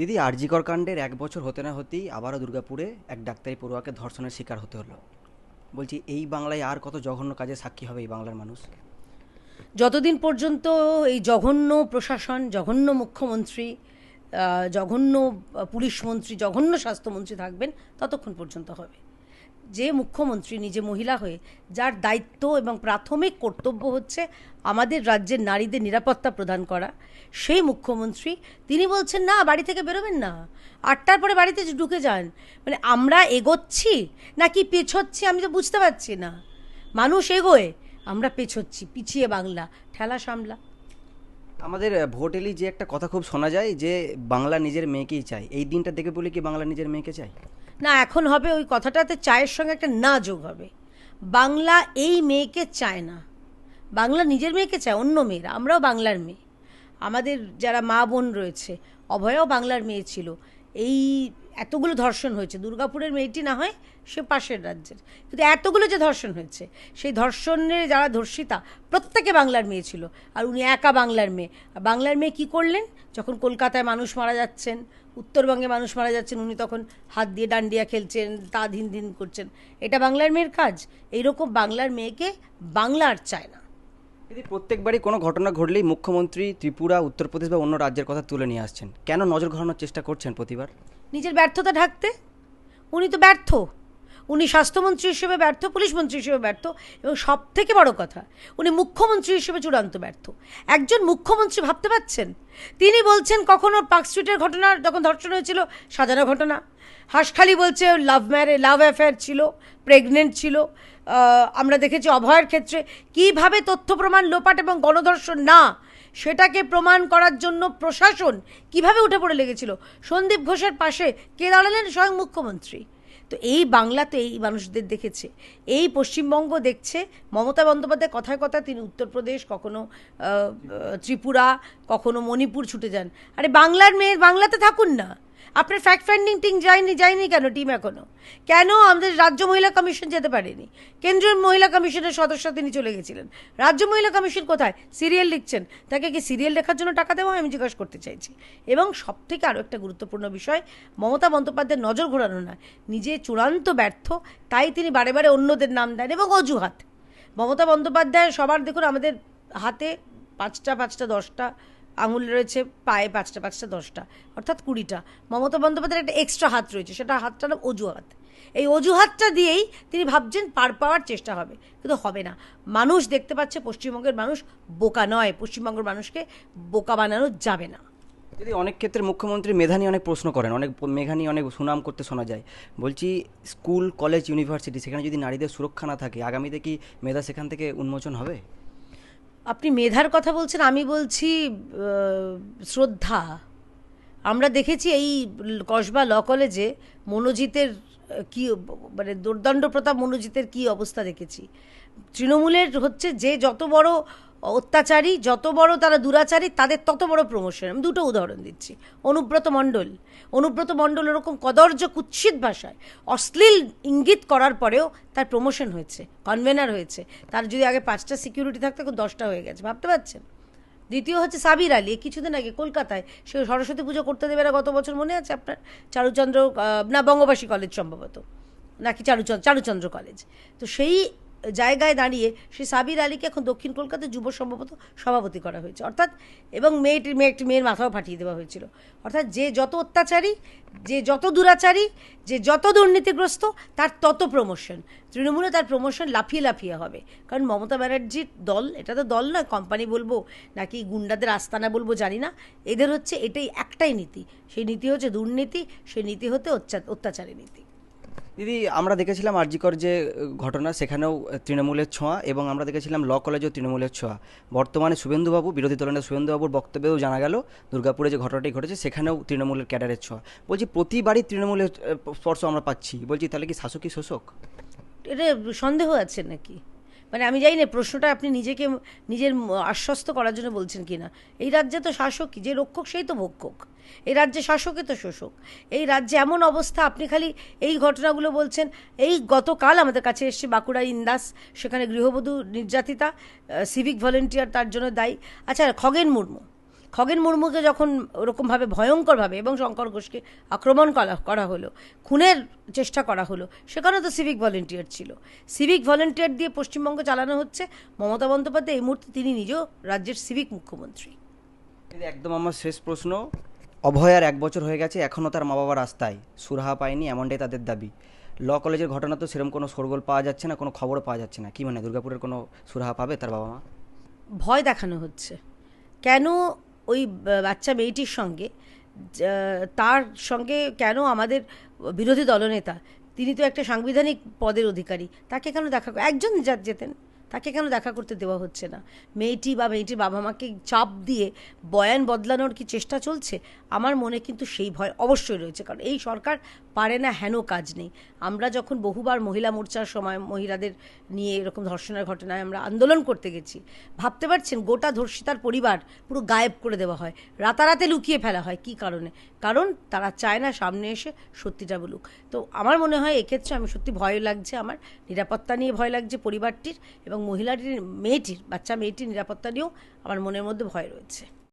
দিদি আরজিকর কাণ্ডের এক বছর হতে না হতেই আবারও দুর্গাপুরে এক ডাক্তারি পড়ুয়াকে ধর্ষণের শিকার হতে হলো। বলছি, এই বাংলায় আর কত জঘন্য কাজে সাক্ষী হবে এই বাংলার মানুষ? যতদিন পর্যন্ত এই জঘন্য প্রশাসন, জঘন্য মুখ্যমন্ত্রী জঘন্য পুলিশ মন্ত্রী, জঘন্য স্বাস্থ্যমন্ত্রী থাকবেন, ততক্ষণ পর্যন্ত হবে। যে মুখ্যমন্ত্রী নিজে মহিলা হয়ে, যার দায়িত্ব এবং প্রাথমিক কর্তব্য হচ্ছে আমাদের রাজ্যের নারীদের নিরাপত্তা প্রদান করা। সেই মুখ্যমন্ত্রী, তিনি বলছেন, না, বাড়ি থেকে বেরোবেন না। আটটার পরে বাড়িতে ঢুকে যান। মানে আমরা এগোচ্ছি নাকি পেছোচ্ছি? আমি তো বুঝতে পারছি না। মানুষ এগোয়, আমরা পেছোচ্ছি। পিছিয়ে বাংলা, ঠেলা সামলা। আমাদের ভোট এলি যে একটা কথা খুব শোনা যায় যে, বাংলা নিজের মেয়েকেই চাই এই দিনটা দেখে বলে কি বাংলা নিজের মেয়েকে চাই না, এখন হবে ওই কথাটাতে চায়ের সঙ্গে একটা না যোগ হবে। বাংলা এই মেয়েকে চায় না। বাংলা নিজের মেয়েকে চায়, অন্য মেয়েরা, আমরাও বাংলার মেয়ে। আমাদের যারা মা বোন রয়েছে, অভয়াও বাংলার মেয়ে ছিল। এই এতগুলো ধর্ষণ হয়েছে। দুর্গাপুরের মেয়েটি না হয় সে পাশের রাজ্যের। কিন্তু এতগুলো যে ধর্ষণ হয়েছে, সেই ধর্ষণের যারা ধর্ষিতা, প্রত্যেকে বাংলার মেয়ে ছিল। আর উনি একা বাংলার মেয়ে। আর বাংলার মেয়ে কী করলেন? যখন কলকাতায় মানুষ মারা যাচ্ছেন, উত্তরবঙ্গে মানুষ মারা যাচ্ছেন, উনি তখন হাত দিয়ে ডান্ডিয়া খেলছেন, তা ধিন ধিন করছেন। এটা বাংলার মেয়ের কাজ। এইরকম বাংলার মেয়েকে বাংলা আর চায় না। দিদি প্রত্যেকবারই কোনো ঘটনা ঘটলেই মুখ্যমন্ত্রী ত্রিপুরা, উত্তরপ্রদেশ বা অন্য রাজ্যের কথা তুলে নিয়ে আসছেন, কেন নজর ঘোরানোর চেষ্টা করছেন প্রতিবার? নিজের ব্যর্থতা ঢাকতে? উনি তো ব্যর্থ। উনি স্বাস্থ্যমন্ত্রী হিসেবে ব্যর্থ পুলিশ মন্ত্রী হিসেবে ব্যর্থ, এবং সব থেকে বড় কথা, উনি মুখ্যমন্ত্রী হিসেবে চূড়ান্ত ব্যর্থ। একজন মুখ্যমন্ত্রী ভাবতে পারছেন? তিনি বলছেন কখনো পার্ক স্ট্রিটের ঘটনা যখন ধর্ষণ হয়েছিল, সাজানো ঘটনা। হাঁসখালি বলছে লাভ ম্যারে লাভ অ্যাফেয়ার ছিল প্রেগনেন্ট ছিল। আমরা দেখেছি অভয়ের ক্ষেত্রে কীভাবে তথ্য প্রমাণ, লোপাট এবং গণধর্ষণ না, সেটাকে প্রমাণ করার জন্য প্রশাসন কীভাবে উঠে পড়ে লেগেছিল? সন্দীপ ঘোষের পাশে কে দাঁড়ালেন? স্বয়ং মুখ্যমন্ত্রী। তো এই বাংলাতে এই মানুষদের দেখেছে। এই পশ্চিমবঙ্গ দেখছে। মমতা বন্দ্যোপাধ্যায় কথায় কথায় তিনি উত্তরপ্রদেশ, কখনো ত্রিপুরা, কখনো মণিপুর ছুটে যান। আরে বাংলার মেয়ে, বাংলাতে থাকুন না। আপনার ফ্যাক্ট ফাইন্ডিং টিম যায়নি যায়নি কেন? টিম এখনও। কেন আমাদের রাজ্য মহিলা কমিশন যেতে পারেনি? কেন্দ্রীয় মহিলা কমিশনের সদস্য তিনি চলে গেছিলেন। রাজ্য মহিলা কমিশন কোথায়? সিরিয়াল লিখছেন। তাকে কি সিরিয়াল লেখার জন্য টাকা দেওয়া আমি জিজ্ঞাসা করতে চাইছি। এবং সব থেকে আরও একটা গুরুত্বপূর্ণ বিষয়, মমতা বন্দ্যোপাধ্যায়ের নজর ঘোরানো নয়। নিজে চূড়ান্ত ব্যর্থ, তাই তিনি বারে বারে অন্যদের নাম দেন এবং অজুহাত। মমতা বন্দ্যোপাধ্যায় সবার দেখুন আমাদের হাতে পাঁচটা পাঁচটা, দশটা আঙুল রয়েছে পায়ে পাঁচটা পাঁচটা, দশটা, অর্থাৎ কুড়িটা। মমতা বন্দ্যোপাধ্যায়ের একটা এক্সট্রা হাত রয়েছে, সেটা হাতটা অজুহাত। এই অজুহাতটা দিয়েই তিনি ভাবছেন পার পাওয়ার চেষ্টা হবে, কিন্তু হবে না। মানুষ দেখতে পাচ্ছে পশ্চিমবঙ্গের মানুষ বোকা নয়, পশ্চিমবঙ্গের মানুষকে বোকা বানানো যাবে না। যদি অনেক ক্ষেত্রে মুখ্যমন্ত্রী মেধা নিয়ে অনেক প্রশ্ন করেন, অনেক মেধা নিয়ে অনেক সুনাম করতে শোনা যায়, বলছি স্কুল, কলেজ, ইউনিভার্সিটি, সেখানে যদি নারীদের সুরক্ষা না থাকে, আগামীতে কি মেধা সেখান থেকে উন্মোচন হবে? আপনি মেধার কথা বলছেন, আমি বলছি শ্রদ্ধা। আমরা দেখেছি এই কসবা ল কলেজে মনোজিতের কি মানে দুর্দণ্ড প্রতাপ মনোজিতের কি অবস্থা দেখেছি। তৃণমূলের হচ্ছে যে যত বড় অত্যাচারী, যত বড় তারা দুরাচারী, তাদের তত বড় প্রমোশন আমি দুটো উদাহরণ দিচ্ছি। অনুব্রত মণ্ডল। অনুব্রত মণ্ডল ওরকম কদর্য কুৎসিত ভাষায় অশ্লীল ইঙ্গিত করার পরেও তার প্রমোশন হয়েছে কনভেনার হয়েছে। তার যদি আগে পাঁচটা সিকিউরিটি থাকতো, এখন দশটা হয়ে গেছে। ভাবতে পারছেন? দ্বিতীয় হচ্ছে সাবির আলী। কিছুদিন আগে কলকাতায় সে সরস্বতী পুজো করতে দেবে না গত বছর, মনে আছে আপনার? চারুচন্দ্র না, বঙ্গবাসী কলেজ সম্ভবত। নাকি চারুচন্দ্র চারুচন্দ্র কলেজ তো সেই জায়গায় দাঁড়িয়ে সেই সাবির আলীকে এখন দক্ষিণ কলকাতায় যুব সম্ভবত সভাপতি করা হয়েছে। অর্থাৎ, এবং মেয়েটির মেয়ে একটি মেয়ের মাথাও ফাটিয়ে দেওয়া হয়েছিল। অর্থাৎ যে যত অত্যাচারী, যে যত দুরাচারী, যে যত দুর্নীতিগ্রস্ত, তার তত প্রমোশন তৃণমূলে তার প্রমোশন লাফিয়ে লাফিয়ে হবে। কারণ মমতা ব্যানার্জির দল, এটা তো দল নয় কোম্পানি বলব, নাকি গুন্ডাদের আস্তানা বলব, জানি না। এদের হচ্ছে এটাই একটাই নীতি। সেই নীতি হচ্ছে দুর্নীতি, সেই নীতি হতে অত্যা- অত্যাচারী নীতি। দিদি, আমরা দেখেছিলাম আরজিকর যে ঘটনা, সেখানেও তৃণমূলের ছোঁয়া এবং আমরা দেখেছিলাম ল কলেজেও তৃণমূলের ছোঁয়া। বর্তমানে শুভেন্দুবাবু বিরোধী দলনের শুভেন্দুবাবুর বক্তব্যেও জানা গেল, দুর্গাপুরে যে ঘটনাটি ঘটেছে, সেখানেও তৃণমূলের ক্যাডারের ছোঁয়া। বলছি, প্রতিবারই তৃণমূলের স্পর্শ আমরা পাচ্ছি। বলছি, তাহলে কি শাসকই শোষক? এটা সন্দেহ আছে নাকি? মানে আমি জানি না, প্রশ্নটা আপনি নিজেকে নিজের আশ্বস্ত করার জন্য বলছেন কি না এই রাজ্যে তো শাসক যে রক্ষক সেই তো ভক্ষক। এই রাজ্যে শাসকে তো শোষক। এই রাজ্যে এমন অবস্থা, আপনি খালি এই ঘটনাগুলো বলছেন। এই গতকাল আমাদের কাছে এসছে বাঁকুড়া ইন্দাস, সেখানে গৃহবধূ নির্যাতিতা সিভিক ভলেন্টিয়ার তার জন্য দায়ী। আচ্ছা খগেন মুর্মু খগেন মুর্মুকে যখন ওরকমভাবে ভয়ঙ্করভাবে এবং শঙ্কর ঘোষকে আক্রমণ করা করা হলো খুনের চেষ্টা করা হলো সেখানে তো সিভিক ভলেন্টিয়ার ছিল। সিভিক ভলেন্টিয়ার দিয়ে পশ্চিমবঙ্গ চালানো হচ্ছে। মমতা বন্দ্যোপাধ্যায় এই মুহূর্তে তিনি নিজেও রাজ্যের সিভিক মুখ্যমন্ত্রী। একদম আমার শেষ প্রশ্ন। অভয়ার এক বছর হয়ে গেছে এখনও তার মা বাবা রাস্তায়। সুরাহা পায়নি এমনটাই তাদের দাবি। ল কলেজের ঘটনা তো সেরকম কোনো শোরগোল পাওয়া যাচ্ছে না কোনো খবরও পাওয়া যাচ্ছে না। কি মানে দুর্গাপুরের কোনো সুরাহা পাবে তার বাবা মা ভয় দেখানো হচ্ছে। কেন ওই বাচ্চা মেয়েটির সঙ্গে তার সঙ্গে কেন আমাদের বিরোধী দলনেতা, তিনি তো একটা সাংবিধানিক পদের অধিকারী, তাকে কেন দেখা একজন যার যেতেন, তাকে কেন দেখা করতে দেওয়া হচ্ছে না? মেয়েটি বা মেয়েটির বাবা মাকে চাপ দিয়ে বয়ান বদলানোর কি চেষ্টা চলছে? আমার মনে কিন্তু সেই ভয় অবশ্যই রয়েছে, কারণ এই সরকার পারে না, হেন কাজ নেই। আমরা যখন বহুবার মহিলা মোর্চার সময় মহিলাদের নিয়ে এরকম ধর্ষণের ঘটনায় আমরা আন্দোলন করতে গেছি, ভাবতে পারছেন গোটা ধর্ষিতার পরিবার পুরো গায়েব করে দেওয়া হয়, রাতারাতে লুকিয়ে ফেলা হয়, কি কারণে? কারণ তারা চায় না সামনে এসে সত্যিটা বলুক। তো আমার মনে হয় এক্ষেত্রে আমি সত্যি ভয় লাগছে আমার, নিরাপত্তা নিয়ে ভয় লাগছে পরিবারটির এবং মহিলাটির, মেয়েটির, বাচ্চা মেয়েটির নিরাপত্তা নিয়েও আমার মনের মধ্যে ভয় রয়েছে।